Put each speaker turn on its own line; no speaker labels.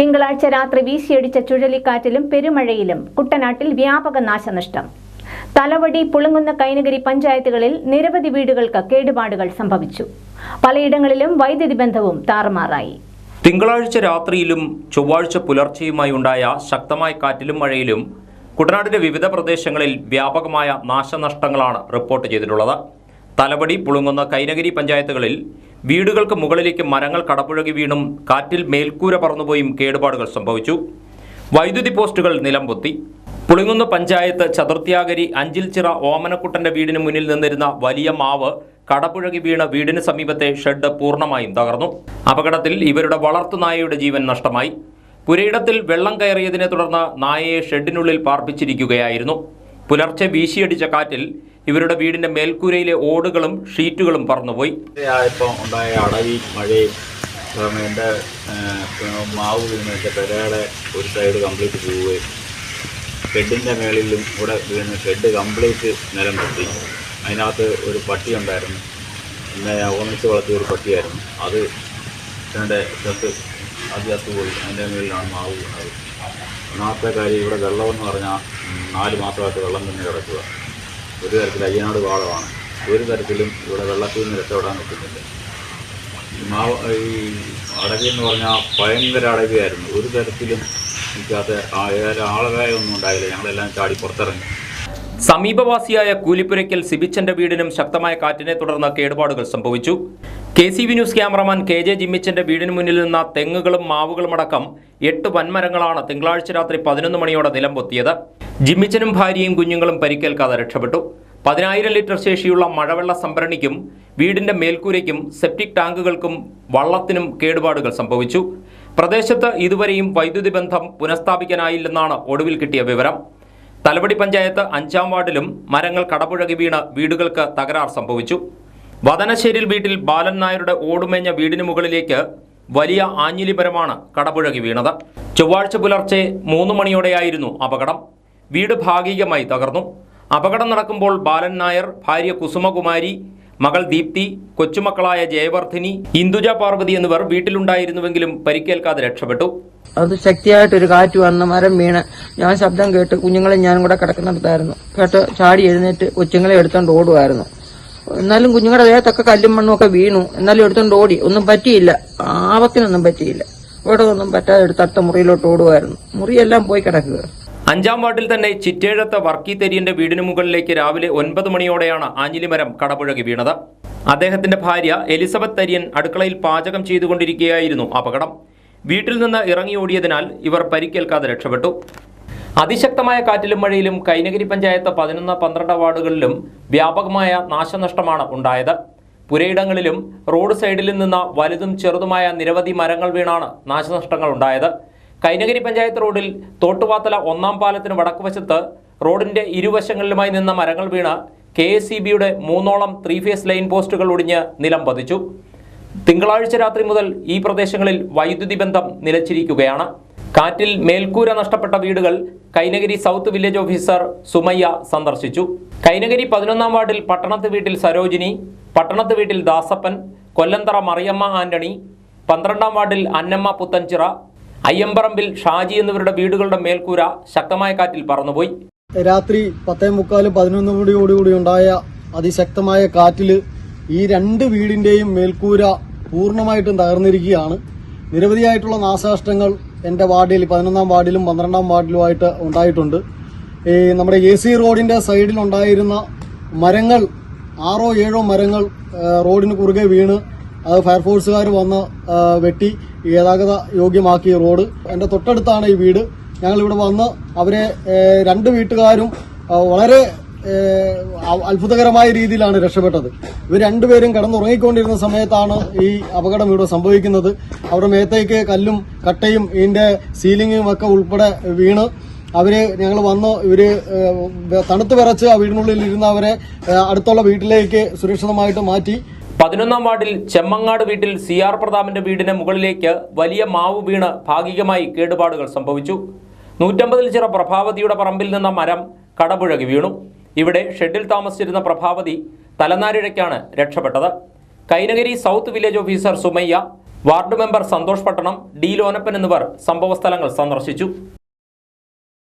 തിങ്കളാഴ്ച രാത്രി വീശിയടിച്ച ചുഴലിക്കാറ്റിലും പെരുമഴയിലും കുട്ടനാട്ടിൽ വ്യാപക നാശനഷ്ടം. തലവടി പുളുങ്ങുന്ന കൈനഗരി പഞ്ചായത്തുകളിൽ നിരവധി വീടുകൾക്ക് കേടുപാടുകൾ സംഭവിച്ചു. പലയിടങ്ങളിലും വൈദ്യുതി ബന്ധവും താറുമാറായി.
തിങ്കളാഴ്ച രാത്രിയിലും ചൊവ്വാഴ്ച പുലർച്ചെയുമായി ഉണ്ടായ ശക്തമായ കാറ്റിലും മഴയിലും കുട്ടനാടിന്റെ വിവിധ പ്രദേശങ്ങളിൽ വ്യാപകമായ നാശനഷ്ടങ്ങളാണ് റിപ്പോർട്ട് ചെയ്തിട്ടുള്ളത്. തലവടി പുളുങ്ങുന്ന കൈനഗിരി പഞ്ചായത്തുകളിൽ വീടുകൾക്ക് മുകളിലേക്ക് മരങ്ങൾ കടപുഴകി വീണും കാറ്റിൽ മേൽക്കൂര പറന്നുപോയും കേടുപാടുകൾ സംഭവിച്ചു. വൈദ്യുതി പോസ്റ്റുകൾ നിലംപൊത്തി. പുളിങ്ങുന്ന പഞ്ചായത്ത് ചതുർത്ഥ്യാഗരി അഞ്ചിൽച്ചിറ ഓമനക്കുട്ടന്റെ വീടിന് മുന്നിൽ നിന്നിരുന്ന വലിയ മാവ് കടപുഴകി വീണ വീടിന് സമീപത്തെ ഷെഡ് പൂർണമായും തകർന്നു. അപകടത്തിൽ ഇവരുടെ വളർത്തുനായയുടെ ജീവൻ നഷ്ടമായി. പുരയിടത്തിൽ വെള്ളം കയറിയതിനെ തുടർന്ന് നായയെ ഷെഡിനുള്ളിൽ പാർപ്പിച്ചിരിക്കുകയായിരുന്നു. പുലർച്ചെ വീശിയടിച്ച കാറ്റിൽ ഇവരുടെ വീടിന്റെ മേൽക്കൂരയിലെ ഓടുകളും ഷീറ്റുകളും പറന്നുപോയി.
ആയപ്പോൾ ഉണ്ടായ അടവി മഴയും എന്റെ മാവ് വീണ് ഒരു സൈഡ് കംപ്ലീറ്റ് പോവുകയും ഷെഡിന്റെ മേളിലും കൂടെ വീണ് ഷെഡ് കംപ്ലീറ്റ് നിലം പൊട്ടി അതിനകത്ത് ഒരു പട്ടി ഉണ്ടായിരുന്നു. പിന്നെ ഓമിച്ച് വളർത്തിയ ഒരു പട്ടിയായിരുന്നു. അത് എന്റെ ചത്ത് അത് ചത്തുപോയി അതിന്റെ മേളിലാണ് മാവ് വീണത്. ഒന്നാമത്തെ കാര്യം ഇവിടെ വെള്ളമെന്ന് പറഞ്ഞാൽ നാല് മാസമായിട്ട് വെള്ളം തന്നെ കിടക്കുക. ഒരു തരത്തിൽ അയ്യനാട് പാടമാണ് ഒരു തരത്തിലും ഇവിടെ വെള്ളത്തിൽ നിന്ന് രക്ഷപ്പെടാൻ പറ്റുന്നില്ല. ഈ മാവ് ഈ അടവി എന്ന് പറഞ്ഞാൽ ഭയങ്കര അടവിയായിരുന്നു ഒരു തരത്തിലും നിൽക്കാത്ത ആളകായ ഒന്നും ഉണ്ടായില്ല. ഞങ്ങളെല്ലാം ചാടി പുറത്തിറങ്ങി.
സമീപവാസിയായ കൂലിപ്പുരയ്ക്കൽ സിബിച്ചന്റെ വീടിനും ശക്തമായ കാറ്റിനെ തുടർന്ന് കേടുപാടുകൾ സംഭവിച്ചു. K C V news cameraman K J ജിമ്മിച്ചന്റെ വീടിന് മുന്നിൽ നിന്ന തെങ്ങുകളും മാവുകളും അടക്കം എട്ട് വൻമരങ്ങളാണ് തിങ്കളാഴ്ച രാത്രി പതിനൊന്ന് മണിയോടെ നിലം പൊത്തിയത് ജിമ്മിച്ചനും ഭാര്യയും കുഞ്ഞുങ്ങളും പരിക്കേൽക്കാതെ രക്ഷപ്പെട്ടു. പതിനായിരം ലിറ്റർ ശേഷിയുള്ള മഴവെള്ള സംഭരണിക്കും വീടിന്റെ മേൽക്കൂരയ്ക്കും സെപ്റ്റിക് ടാങ്കുകൾക്കും വള്ളത്തിനും കേടുപാടുകൾ സംഭവിച്ചു. പ്രദേശത്ത് ഇതുവരെയും വൈദ്യുതി ബന്ധം പുനഃസ്ഥാപിക്കാനായില്ലെന്നാണ് ഒടുവിൽ കിട്ടിയ വിവരം. തലവടി പഞ്ചായത്ത് അഞ്ചാം വാർഡിലും മരങ്ങൾ കടപുഴകി വീണ് വീടുകൾക്ക് തകരാർ സംഭവിച്ചു. വതനശ്ശേരിൽ വീട്ടിൽ ബാലൻ നായരുടെ ഓടുമേഞ്ഞ വീടിന് മുകളിലേക്ക് വലിയ ആഞ്ഞിലി മരമാണ് കടപുഴകി വീണത്. ചൊവ്വാഴ്ച പുലർച്ചെ മൂന്ന് മണിയോടെയായിരുന്നു അപകടം. വീട് ഭാഗികമായി തകർന്നു. അപകടം നടക്കുമ്പോൾ ബാലൻ നായർ ഭാര്യ കുസുമകുമാരി മകൾ ദീപ്തി കൊച്ചുമക്കളായ ജയവർദ്ധിനി ഇന്ദുജ പാർവതി എന്നിവർ വീട്ടിലുണ്ടായിരുന്നുവെങ്കിലും പരിക്കേൽക്കാതെ രക്ഷപ്പെട്ടു.
അത് ശക്തിയായിട്ടൊരു കാറ്റ് വന്ന് മരം വീണ്. ഞാൻ ശബ്ദം കേട്ട് കുഞ്ഞുങ്ങളെ ഞാനും കൂടെ കിടക്കുന്നിടത്തായിരുന്നു. കേട്ട് ചാടി എഴുന്നേറ്റ് കൊച്ചുങ്ങളെ എടുത്തോണ്ട് ഓടുമായിരുന്നു എന്നാലും കുഞ്ഞുങ്ങളുടെ ദേഹത്തൊക്കെ കല്ലും മണ്ണും ഒക്കെ വീണു. എന്നാലും എടുത്തോണ്ട് ഓടി. ഒന്നും പറ്റിയില്ല. ആപത്തിനൊന്നും പറ്റിയില്ല. ഇവിടെ ഒന്നും പറ്റാതെ എടുത്ത് അടുത്ത മുറിയിലോട്ട് ഓടുമായിരുന്നു മുറിയെല്ലാം പോയി കിടക്കുക.
അഞ്ചാം വാർഡിൽ തന്നെ ചിറ്റേഴത്തെ വർക്കി തെരിയന്റെ വീടിന് മുകളിലേക്ക് രാവിലെ ഒൻപത് മണിയോടെയാണ് ആഞ്ഞിലിമരം കടപുഴകി വീണത്. അദ്ദേഹത്തിന്റെ ഭാര്യ എലിസബത്ത് തരിയൻ അടുക്കളയിൽ പാചകം ചെയ്തുകൊണ്ടിരിക്കുകയായിരുന്നു അപകടം. വീട്ടിൽ നിന്ന് ഇറങ്ങി ഓടിയതിനാൽ ഇവർ പരിക്കേൽക്കാതെ രക്ഷപ്പെട്ടു. അതിശക്തമായ കാറ്റിലും മഴയിലും കൈനഗിരി പഞ്ചായത്ത് പതിനൊന്ന് പന്ത്രണ്ട് വാർഡുകളിലും വ്യാപകമായ നാശനഷ്ടമാണ് ഉണ്ടായത്. പുരയിടങ്ങളിലും റോഡ് സൈഡിൽ നിന്ന് വലുതും ചെറുതുമായ നിരവധി മരങ്ങൾ വീണാണ് നാശനഷ്ടങ്ങൾ ഉണ്ടായത്. കൈനഗിരി പഞ്ചായത്ത് റോഡിൽ തോട്ടുവാത്തല ഒന്നാം പാലത്തിന് വടക്കുവശത്ത് റോഡിന്റെ ഇരുവശങ്ങളിലുമായി നിന്ന മരങ്ങൾ വീണ് കെ എസ് മൂന്നോളം ത്രീ ഫേസ് ലൈൻ പോസ്റ്റുകൾ ഒടിഞ്ഞ് നിലം പതിച്ചു. തിങ്കളാഴ്ച രാത്രി മുതൽ ഈ പ്രദേശങ്ങളിൽ വൈദ്യുതി ബന്ധം നിലച്ചിരിക്കുകയാണ്. കാറ്റിൽ മേൽക്കൂര നഷ്ടപ്പെട്ട വീടുകൾ Kainagiri south village officer Sumayya സന്ദർശിച്ചു. കൈനഗിരി പതിനൊന്നാം വാർഡിൽ പട്ടണത്ത് വീട്ടിൽ സരോജിനി പട്ടണത്ത് വീട്ടിൽ ദാസപ്പൻ കൊല്ലന്തറ മറിയമ്മ ആന്റണി പന്ത്രണ്ടാം വാർഡിൽ അന്നമ്മ പുത്തൻചിറ അയ്യമ്പറമ്പിൽ ഷാജി എന്നിവരുടെ വീടുകളുടെ മേൽക്കൂര ശക്തമായ കാറ്റിൽ പറന്നുപോയി.
രാത്രി പത്തേ മുക്കാലും പതിനൊന്ന് കൂടി ഉണ്ടായ അതിശക്തമായ കാറ്റിൽ ഈ രണ്ട് വീടിന്റെയും മേൽക്കൂര പൂർണമായിട്ടും തകർന്നിരിക്കുകയാണ്. നിരവധിയായിട്ടുള്ള നാശനഷ്ടങ്ങൾ എന്റെ വാർഡിൽ പതിനൊന്നാം വാർഡിലും പന്ത്രണ്ടാം വാർഡിലുമായിട്ട് ഉണ്ടായിട്ടുണ്ട്. ഈ നമ്മുടെ എ സി റോഡിന്റെ സൈഡിലുണ്ടായിരുന്ന മരങ്ങൾ ആറോ ഏഴോ മരങ്ങൾ റോഡിന് കുറുകെ വീണ് അത് ഫയർഫോഴ്സുകാർ വന്ന് വെട്ടി ഗതാഗത യോഗ്യമാക്കി റോഡ്. എന്റെ തൊട്ടടുത്താണ് ഈ വീട്. ഞങ്ങളിവിടെ വന്ന് അവരെ രണ്ട് വീട്ടുകാരും വളരെ അത്ഭുതകരമായ രീതിയിലാണ് രക്ഷപ്പെട്ടത്. ഇവർ രണ്ടുപേരും കിടന്നുറങ്ങിക്കൊണ്ടിരുന്ന സമയത്താണ് ഈ അപകടം ഇവിടെ സംഭവിക്കുന്നത്. അവരുടെ മേത്തേക്ക് കല്ലും കട്ടയും ഇതിന്റെ സീലിങ്ങും ഒക്കെ ഉൾപ്പെടെ വീണ്. അവർ ഞങ്ങൾ വന്ന്. ഇവർ തണുത്ത് വിറച്ച് ആ വീടിനുള്ളിൽ ഇരുന്ന് അവരെ അടുത്തുള്ള വീട്ടിലേക്ക് സുരക്ഷിതമായിട്ട് മാറ്റി.
പതിനൊന്നാം വാർഡിൽ ചെമ്മങ്ങാട് വീട്ടിൽ സി ആർ പ്രതാപന്റെ വീടിന് മുകളിലേക്ക് വലിയ മാവ് വീണ് ഭാഗികമായി കേടുപാടുകൾ സംഭവിച്ചു. നൂറ്റമ്പതിൽ ചിറ പ്രഭാവതിയുടെ പറമ്പിൽ നിന്ന മരം കടപുഴകി വീണു. ഇവിടെ ഷെഡിൽ താമസിച്ചിരുന്ന പ്രഭാവതി തലനാരിഴയ്ക്കാണ് രക്ഷപ്പെട്ടത്. Kainakari south village officer Sumayya ward member Santhosh Pattanam D Lonappan എന്നിവർ സംഭവസ്ഥലങ്ങൾ സന്ദർശിച്ചു.